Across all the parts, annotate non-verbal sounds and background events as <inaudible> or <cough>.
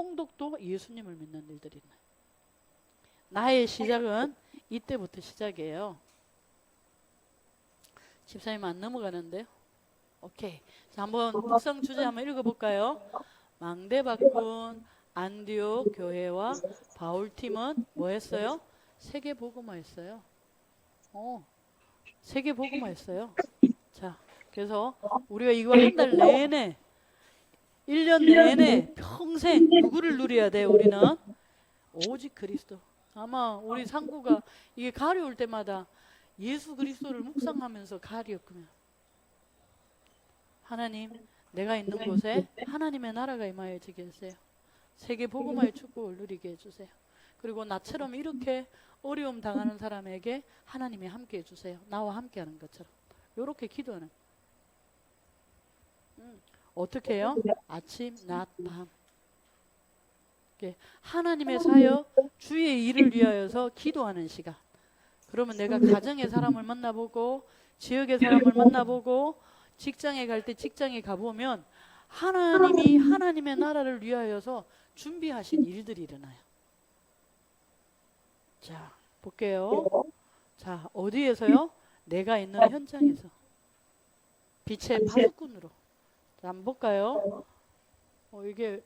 통독도 예수님을 믿는 일들이 있나요? 나의 시작은 이때부터 시작이에요. 집사님 안 넘어가는데요? 오케이. 자, 한번 특성 주제 한번 읽어볼까요? 망대박군 안디옥 교회와 바울팀은 뭐 했어요? 세계 복음화 했어요. 어, 세계 복음화 했어요. 자, 그래서 우리가 이거 한 달 내내 1년 내내 평생 누구를 누려야 돼 우리는? 오직 그리스도. 아마 우리 상구가 이게 가을이 올 때마다 예수 그리스도를 묵상하면서 가을이 었구면 하나님 내가 있는 곳에 하나님의 나라가 임하여 지게 해주세요. 세계 복음화의 축복을 누리게 해주세요. 그리고 나처럼 이렇게 어려움 당하는 사람에게 하나님이 함께 해주세요. 나와 함께 하는 것처럼. 이렇게 기도하는. 음, 어떻게 해요? 아침, 낮, 밤. 이렇게 하나님의 사역, 주의 일을 위하여서 기도하는 시간. 그러면 내가 가정의 사람을 만나보고, 지역의 사람을 만나보고, 직장에 갈 때 직장에 가보면 하나님이 하나님의 나라를 위하여서 준비하신 일들이 일어나요. 자, 볼게요. 자, 어디에서요? 내가 있는 현장에서. 빛의 파수꾼으로. 자, 한번 볼까요? 어, 이게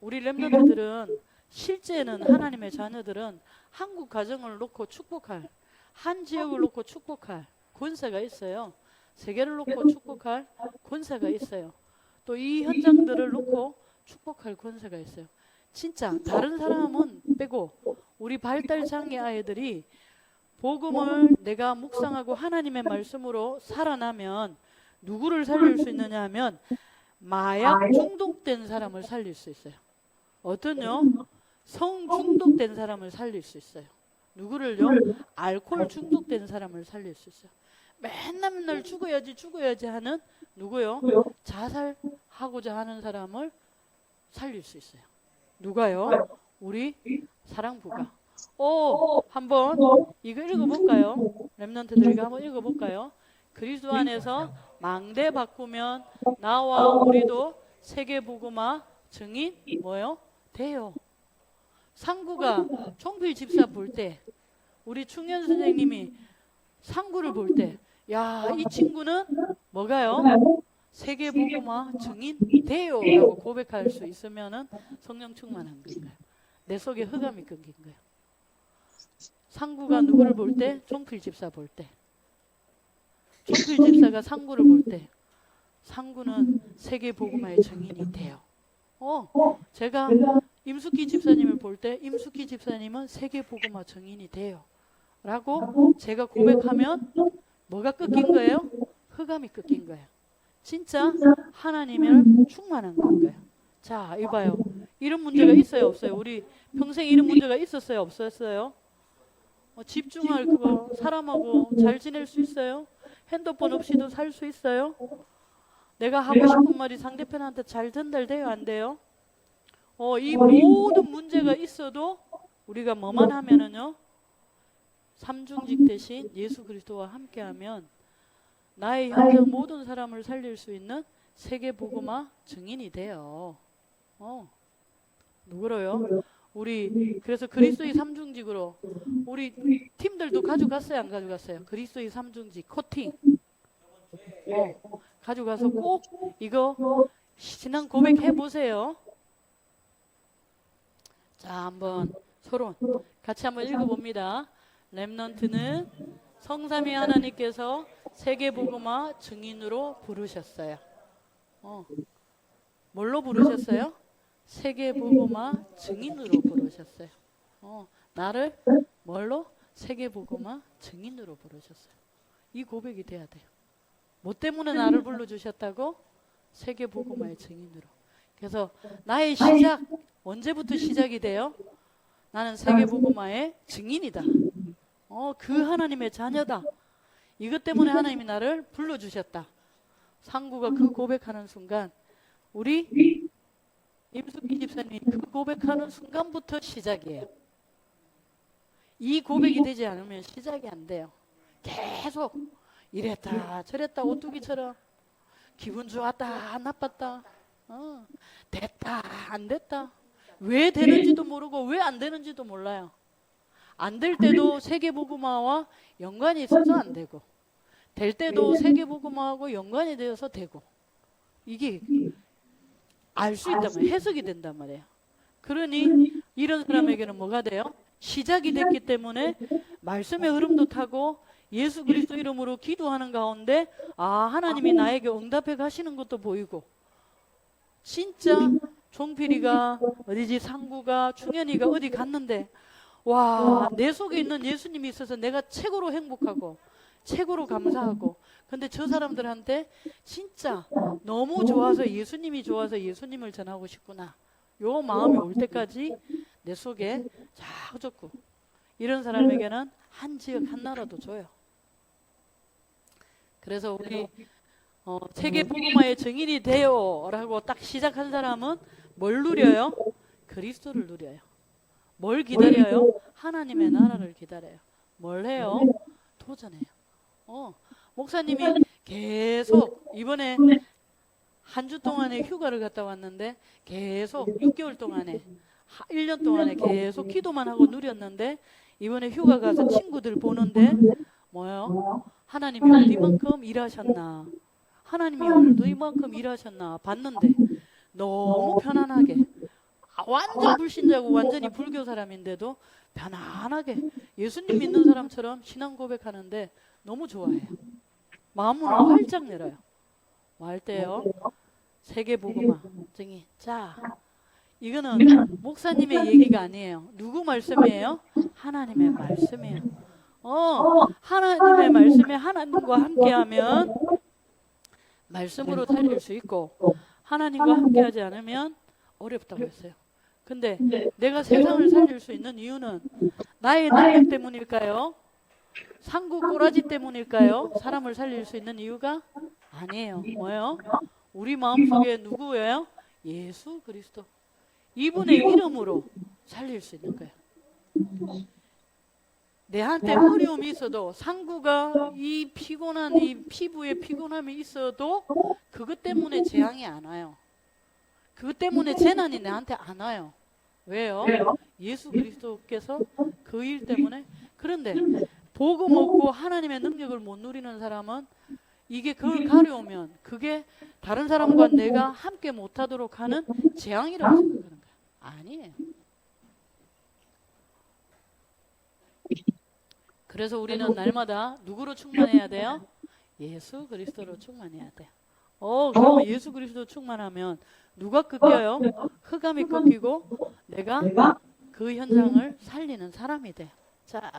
우리 렘넌트들은 실제는 하나님의 자녀들은 한국 가정을 놓고 축복할 한 지역을 놓고 축복할 권세가 있어요. 세계를 놓고 축복할 권세가 있어요. 또 이 현장들을 놓고 축복할 권세가 있어요. 진짜 다른 사람은 빼고 우리 발달 장애 아이들이 복음을 내가 묵상하고 하나님의 말씀으로 살아나면 누구를 살릴 수 있느냐 하면 마약 중독된 사람을 살릴 수 있어요. 어떤요? 성 중독된 사람을 살릴 수 있어요. 누구를요? 알코올 중독된 사람을 살릴 수 있어요. 맨날 맨날 죽어야지 죽어야지 하는 누구요? 자살하고자 하는 사람을 살릴 수 있어요. 누가요? 우리 사랑부가. 오, 한번 이거 읽어볼까요? 랩런트들 이거 한번 읽어볼까요? 그리스도 안에서 망대 바꾸면 나와 우리도 세계 복음화 증인 뭐요? 돼요. 상구가 총필 집사 볼 때 우리 충현 선생님이 상구를 볼 때 야, 이 친구는 뭐가요? 세계 복음화 증인 돼요라고 고백할 수 있으면은 성령 충만한 건가요? 내 속에 흑암이 끊긴 거예요. 상구가 누구를 볼 때? 총필 집사 볼 때. 총필 집사가 상구를 볼 때 상구는 세계 복음화의 증인이 돼요. 어, 제가 임숙기 집사님을 볼 때 임숙기 집사님은 세계 복음화 증인이 돼요. 라고 제가 고백하면 뭐가 끊긴 거예요? 흑암이 끊긴 거예요. 진짜 하나님을 충만한 건가요? 자, 이봐요. 이런 문제가 있어요, 없어요? 우리 평생 이런 문제가 있었어요, 없었어요? 어, 집중할 그거 사람하고 잘 지낼 수 있어요? 핸드폰 없이도 살 수 있어요? 내가 하고 싶은 말이 상대편한테 잘 전달돼요, 안 돼요? 어, 이 모든 문제가 있어도 우리가 뭐만 하면은요, 삼중직 대신 예수 그리스도와 함께하면 나의 현장 모든 사람을 살릴 수 있는 세계 복음화 증인이 돼요. 어, 누구로요? 우리 그래서 그리스도의 삼중직으로 우리 팀들도 가져갔어요, 안 가져갔어요? 그리스도의 삼중직 코팅. 어, 가져가서 꼭 이거 신앙 고백해 보세요. 자, 한번 서론 같이 한번 읽어봅니다. 렘넌트는 성삼위 하나님께서 세계 복음화 증인으로 부르셨어요. 어, 뭘로 부르셨어요? 세계 복음화 증인으로 부르셨어요. 어, 나를 뭘로? 세계 복음화 증인으로 부르셨어요. 이 고백이 돼야 돼요. 뭐 때문에 나를 불러주셨다고? 세계 복음화의 증인으로. 그래서 나의 시작 언제부터 시작이 돼요? 나는 세계 복음화의 증인이다. 어, 그 하나님의 자녀다. 이것 때문에 하나님이 나를 불러주셨다. 상구가 그 고백하는 순간 우리 임숙기 집사님이 그 고백하는 순간부터 시작이에요. 이 고백이 되지 않으면 시작이 안 돼요. 계속 이랬다 저랬다 오뚜기처럼 기분 좋았다 나빴다 어, 됐다 안 됐다 왜 되는지도 모르고 왜 안 되는지도 몰라요. 안 될 때도 세계복음화와 연관이 있어서 안 되고 될 때도 세계복음화하고 연관이 되어서 되고 이게 알 수 있단 말이에요. 해석이 된단 말이에요. 그러니 이런 사람에게는 뭐가 돼요? 시작이 됐기 때문에 말씀의 흐름도 타고 예수 그리스도 이름으로 기도하는 가운데 아 하나님이 나에게 응답해 가시는 것도 보이고 진짜 종필이가 어디지 상구가 충현이가 어디 갔는데 와 내 속에 있는 예수님이 있어서 내가 최고로 행복하고 최고로 감사하고 근데 저 사람들한테 진짜 너무 좋아서 예수님이 좋아서 예수님을 전하고 싶구나 요 마음이 올 때까지 내 속에 자꾸자꾸 이런 사람에게는 한 지역 한 나라도 줘요 그래서 우리 어, 세계 복음화의 증인이 되어라고 딱 시작한 사람은 뭘 누려요? 그리스도를 누려요. 뭘 기다려요? 하나님의 나라를 기다려요. 뭘 해요? 도전해요. 어, 목사님이 계속 이번에 한 주 동안에 휴가를 갔다 왔는데 계속 6개월 동안에 1년 동안에 계속 기도만 하고 누렸는데 이번에 휴가 가서 친구들 보는데 뭐요? 하나님이 어디만큼 일하셨나? 하나님이 오늘도 이만큼 일하셨나 봤는데 너무 편안하게 아, 완전 불신자고 완전히 불교 사람인데도 편안하게 예수님 믿는 사람처럼 신앙 고백하는데 너무 좋아해요. 마음을 활짝 열어요. 뭐할 때요? 세계 복음화 증인. 자, 이거는 목사님의 얘기가 아니에요. 누구 말씀이에요? 하나님의 말씀이에요. 어, 하나님의 말씀에 하나님과 함께하면 말씀으로 살릴 수 있고 하나님과 함께하지 않으면 어렵다고 했어요. 근데 내가 세상을 살릴 수 있는 이유는 나의 능력 때문일까요? 상구 꼬라지 때문일까요? 사람을 살릴 수 있는 이유가 아니에요. 뭐예요? 우리 마음속에 누구예요? 예수 그리스도. 이분의 이름으로 살릴 수 있는 거예요. 내한테 어려움이 있어도 상구가 이 피곤한 이 피부에 피곤함이 있어도 그것 때문에 재앙이 안 와요. 그것 때문에 재난이 내한테 안 와요. 왜요? 예수 그리스도께서 그 일 때문에 그런데 복음 없고 하나님의 능력을 못 누리는 사람은 이게 그걸 가려우면 그게 다른 사람과 내가 함께 못하도록 하는 재앙이라고 생각하는 거예요. 아니에요. 그래서 우리는 날마다 누구로 충만해야 돼요? 예수 그리스도로 충만해야 돼요. 어, 그러면 예수 그리스도 충만하면 누가 꺾여요? 흑암이 꺾이고 내가 그 현장을 살리는 사람이 돼. 자,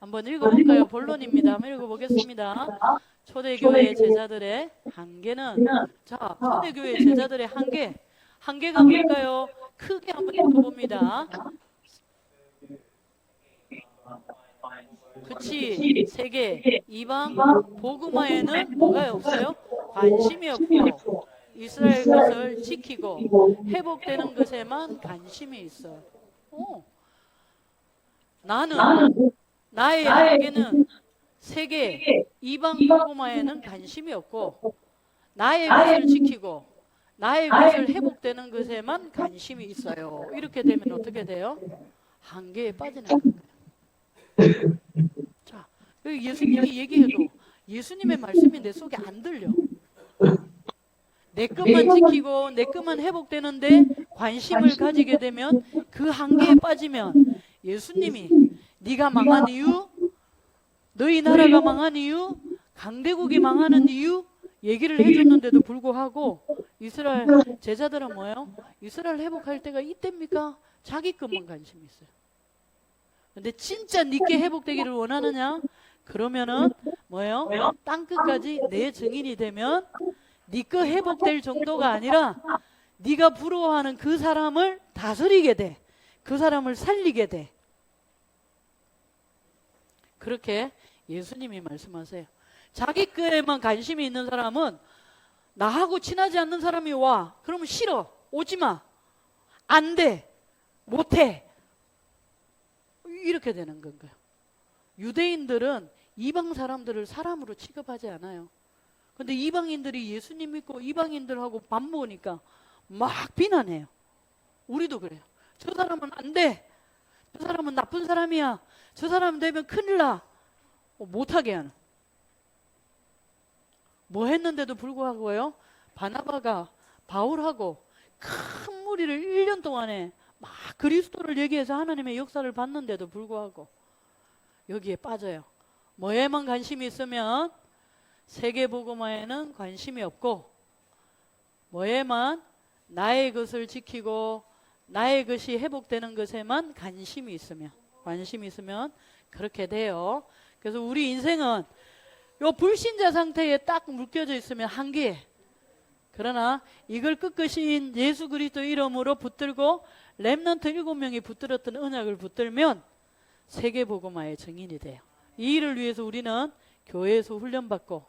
한번 읽어볼까요? 본론입니다. 한번 읽어보겠습니다. 초대교회 제자들의 한계는 자, 초대교회 제자들의 한계. 한계가 뭘까요? 크게 한번 읽어봅니다. 그치 세계 이방 복음화에는 뭐가 없어요? 관심이 없고 이스라엘 것을 지키고 회복되는 것에만 관심이 있어요. 어. 나는 나의 한계는 세계 이방 복음화에는 관심이 없고 나의 것을 지키고 나의 것을 회복되는 것에만 관심이 있어요. 이렇게 되면 어떻게 돼요? 한계에 빠지는 거예요. 자, 예수님이 <laughs> 얘기해도 예수님의 말씀이 내 속에 안 들려. 내 것만 지키고 내 것만 회복되는데 관심을 가지게 되면 그 한계에 빠지면 예수님이 네가 망한 이유, 너희 나라가 망한 이유, 강대국이 망하는 이유 얘기를 해줬는데도 불구하고 이스라엘 제자들은 뭐예요? 이스라엘 회복할 때가 이때입니까? 자기 것만 관심이 있어요. 근데 진짜 네게 회복되기를 원하느냐? 그러면은 뭐예요? 땅 끝까지 내 증인이 되면 네거 회복될 정도가 아니라 네가 부러워하는 그 사람을 다스리게 돼. 그 사람을 살리게 돼. 그렇게 예수님이 말씀하세요. 자기 거에만 관심이 있는 사람은 나하고 친하지 않는 사람이 와. 그러면 싫어. 오지 마. 안 돼. 못 해. 이렇게 되는 건가요? 유대인들은 이방 사람들을 사람으로 취급하지 않아요. 근데 이방인들이 예수님 믿고 이방인들하고 밥 먹으니까 막 비난해요. 우리도 그래요. 저 사람은 안 돼. 저 사람은 나쁜 사람이야. 저 사람 되면 큰일 나. 어, 못하게 하는. 뭐 했는데도 불구하고요. 바나바가 바울하고 큰 무리를 1년 동안에 막 그리스도를 얘기해서 하나님의 역사를 봤는데도 불구하고 여기에 빠져요. 뭐에만 관심이 있으면 세계복음화에는 관심이 없고 뭐에만 나의 것을 지키고 나의 것이 회복되는 것에만 관심이 있으면 관심이 있으면 그렇게 돼요. 그래서 우리 인생은 요 불신자 상태에 딱 묶여져 있으면 한계에 그러나 이걸 끝끝인 예수 그리스도 이름으로 붙들고 렘넌트 일곱 명이 붙들었던 언약을 붙들면 세계 복음화의 증인이 돼요. 이 일을 위해서 우리는 교회에서 훈련받고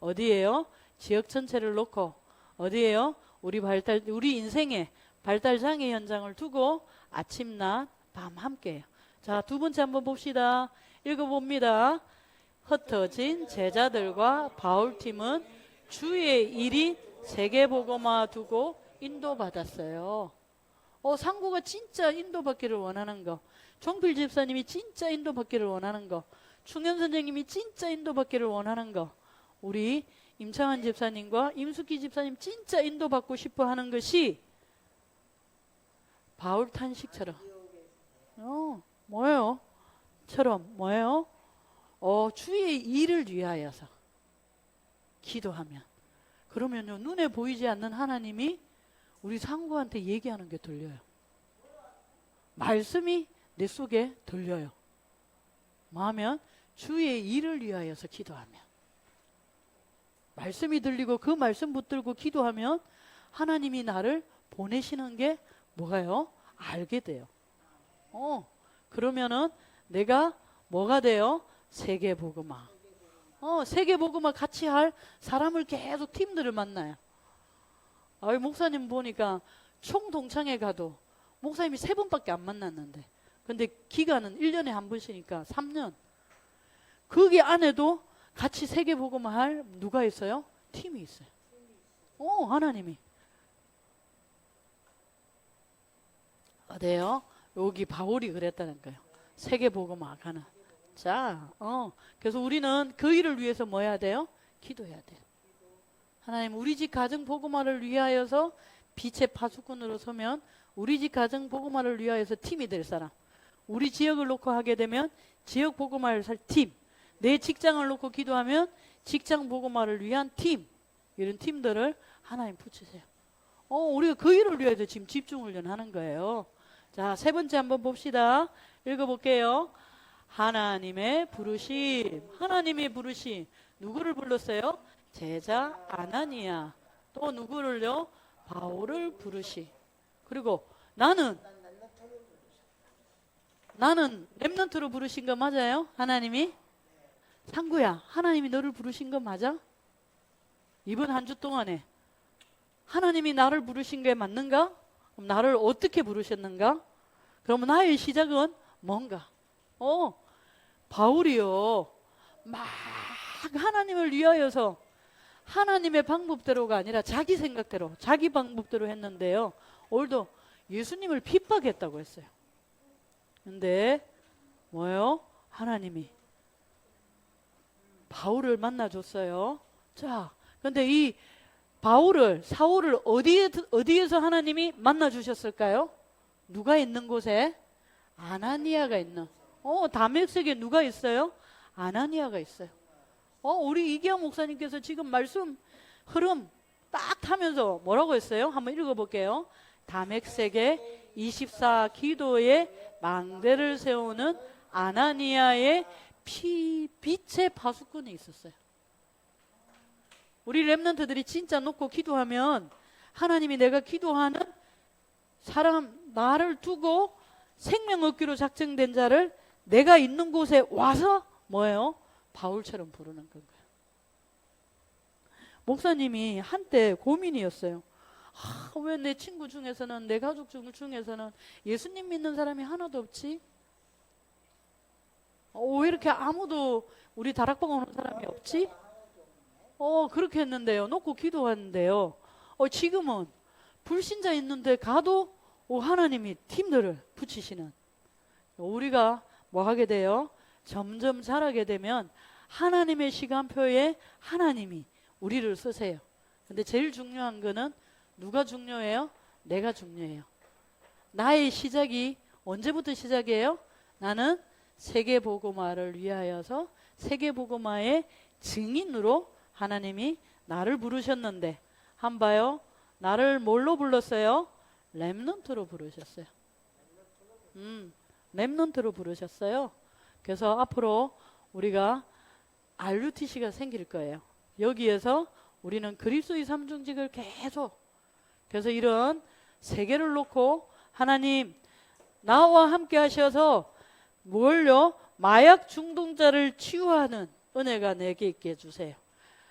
어디에요? 지역 전체를 놓고 어디에요? 우리 발달 우리 인생의 발달 장애 현장을 두고 아침 낮 밤 함께해요. 자, 두 번째 한번 봅시다. 읽어 봅니다. 흩어진 제자들과 바울 팀은 주의 일이 세계 복음화 두고 인도받았어요. 어, 상구가 진짜 인도받기를 원하는 거. 종필 집사님이 진짜 인도받기를 원하는 거. 충현 선생님이 진짜 인도받기를 원하는 거. 우리 임창환 집사님과 임숙희 집사님 진짜 인도받고 싶어 하는 것이 바울 탄식처럼. 어, 뭐예요? 처럼 뭐예요? 어, 주의 일을 위하여서 기도하면 그러면요 눈에 보이지 않는 하나님이 우리 상구한테 얘기하는 게 들려요. 말씀이 내 속에 들려요. 뭐하면 주의 일을 위하여서 기도하면 말씀이 들리고 그 말씀 붙들고 기도하면 하나님이 나를 보내시는 게 뭐가요? 알게 돼요. 어, 그러면은 내가 뭐가 돼요? 세계 복음화. 어, 세계 복음화 같이 할 사람을 계속 팀들을 만나요. 아, 목사님 보니까 총 동창회 가도 목사님이 세 번밖에 안 만났는데. 근데 기간은 1년에 한 번씩이니까 3년. 거기 안에도 같이 세계 복음화 할 누가 있어요? 팀이 있어요. 어, 하나님이. 어때요? 여기 바울이 그랬다는 거예요. 세계 복음화 가는. 자, 어. 그래서 우리는 그 일을 위해서 뭐 해야 돼요? 기도해야 돼요. 하나님, 우리 집 가정 복음화를 위하여서 빛의 파수꾼으로 서면 우리 집 가정 복음화를 위하여서 팀이 될 사람. 우리 지역을 놓고 하게 되면 지역 복음화를 살 팀. 내 직장을 놓고 기도하면 직장 복음화를 위한 팀. 이런 팀들을 하나님 붙이세요. 어, 우리가 그 일을 위해서 지금 집중 훈련하는 거예요. 자, 세 번째 한번 봅시다. 읽어볼게요. 하나님의 부르심. 하나님의 부르심. 누구를 불렀어요? 제자 아나니아. 또 누구를요? 바울을 부르시. 그리고 나는 나는 렘넌트로 부르신 거 맞아요? 하나님이? 상구야, 하나님이 너를 부르신 거 맞아? 이번 한 주 동안에 하나님이 나를 부르신 게 맞는가? 그럼 나를 어떻게 부르셨는가? 그러면 나의 시작은 뭔가? 어, 바울이요. 막 하나님을 위하여서 하나님의 방법대로가 아니라 자기 생각대로, 자기 방법대로 했는데요. 오늘도 예수님을 핍박했다고 했어요. 근데 뭐요? 하나님이 바울을 만나줬어요. 자, 근데 이 바울을 사울을 어디에 어디에서 하나님이 만나 주셨을까요? 누가 있는 곳에 아나니아가 있는. 어, 다메섹에 누가 있어요? 아나니아가 있어요. 어, 우리 이기영 목사님께서 지금 말씀 흐름 딱 타면서 뭐라고 했어요? 한번 읽어볼게요. 다메섹에 24 기도의 망대를 세우는 아나니아의 피, 빛의 파수꾼이 있었어요. 우리 랩런트들이 진짜 놓고 기도하면 하나님이 내가 기도하는 사람 나를 두고 생명 얻기로 작정된 자를 내가 있는 곳에 와서 뭐예요? 바울처럼 부르는 건가요. 목사님이 한때 고민이었어요. 아, 왜 내 친구 중에서는 내 가족 중- 중에서는 예수님 믿는 사람이 하나도 없지? 어, 왜 이렇게 아무도 우리 다락방 오는 사람이 없지? 어, 그렇게 했는데요. 놓고 기도했는데요. 어, 지금은 불신자 있는데 가도 오 하나님이 팀들을 붙이시는 우리가 뭐 하게 돼요? 점점 자라게 되면 하나님의 시간표에 하나님이 우리를 쓰세요. 근데 제일 중요한 거는 누가 중요해요? 내가 중요해요. 나의 시작이 언제부터 시작이에요? 나는 세계보고마를 위하여서 세계보고마의 증인으로 하나님이 나를 부르셨는데 한 봐요. 나를 뭘로 불렀어요? 렘넌트로 부르셨어요. 음, 렘넌트로 부르셨어요. 그래서 앞으로 우리가 RUTC가 생길 거예요. 여기에서 우리는 그리스도의 삼중직을 계속 그래서 이런 세계를 놓고 하나님 나와 함께 하셔서 뭘요? 마약 중독자를 치유하는 은혜가 내게 있게 해주세요.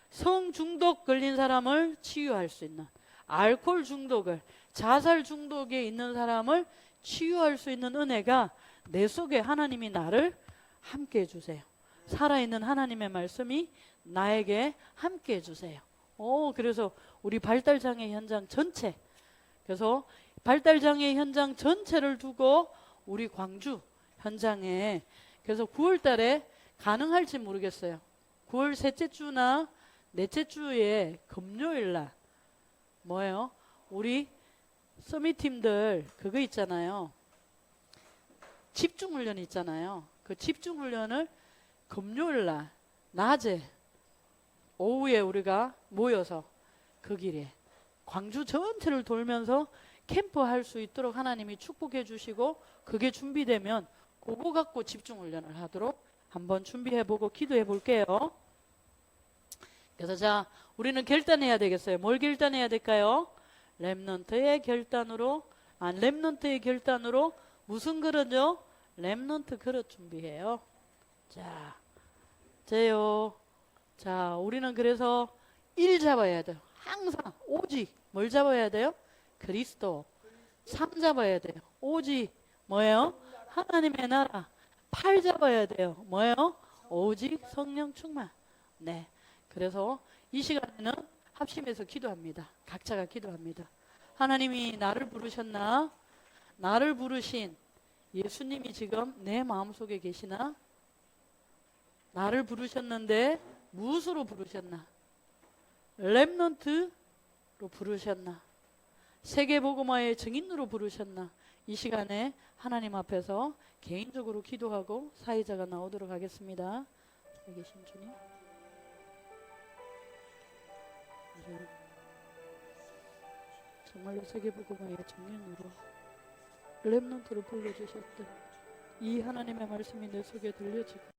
성 중독 걸린 사람을 치유할 수 있는 알코올 중독을 자살 중독에 있는 사람을 치유할 수 있는 은혜가 내 속에 하나님이 나를 함께 해주세요. 살아있는 하나님의 말씀이 나에게 함께 해주세요. 오, 그래서 우리 발달장애 현장 전체, 그래서 발달장애 현장 전체를 두고 우리 광주 현장에 그래서 9월 달에 가능할지 모르겠어요. 9월 셋째 주나 넷째 주에 금요일 날 뭐예요? 우리 서밋 팀들 그거 있잖아요. 집중 훈련 있잖아요. 그 집중 훈련을 금요일 날 낮에 오후에 우리가 모여서 그 길에 광주 전체를 돌면서 캠프 할 수 있도록 하나님이 축복해 주시고 그게 준비되면 그거 갖고 집중 훈련을 하도록 한번 준비해 보고 기도해 볼게요. 그래서 자, 우리는 결단해야 되겠어요. 뭘 결단해야 될까요? 렘넌트의 결단으로 아 렘넌트의 결단으로 무슨 그릇요? 렘넌트 그릇 준비해요. 자, 제요. 자, 우리는 그래서 일 잡아야 돼요. 항상 오직 뭘 잡아야 돼요? 그리스도. 삼 잡아야 돼요. 오직 뭐예요? 하나님의 나라. 팔 잡아야 돼요. 뭐예요? 오직 성령 충만. 네. 그래서 이 시간에는 합심해서 기도합니다. 각자가 기도합니다. 하나님이 나를 부르셨나? 나를 부르신 예수님이 지금 내 마음속에 계시나? 나를 부르셨는데 무엇으로 부르셨나? 렘넌트로 부르셨나? 세계복음화의 증인으로 부르셨나? 이 시간에 하나님 앞에서 개인적으로 기도하고 사회자가 나오도록 하겠습니다. 여기 계신 주님. 정말로 세계복음화의 증인으로 렘넌트로 불러주셨던 이 하나님의 말씀이 내 속에 들려지고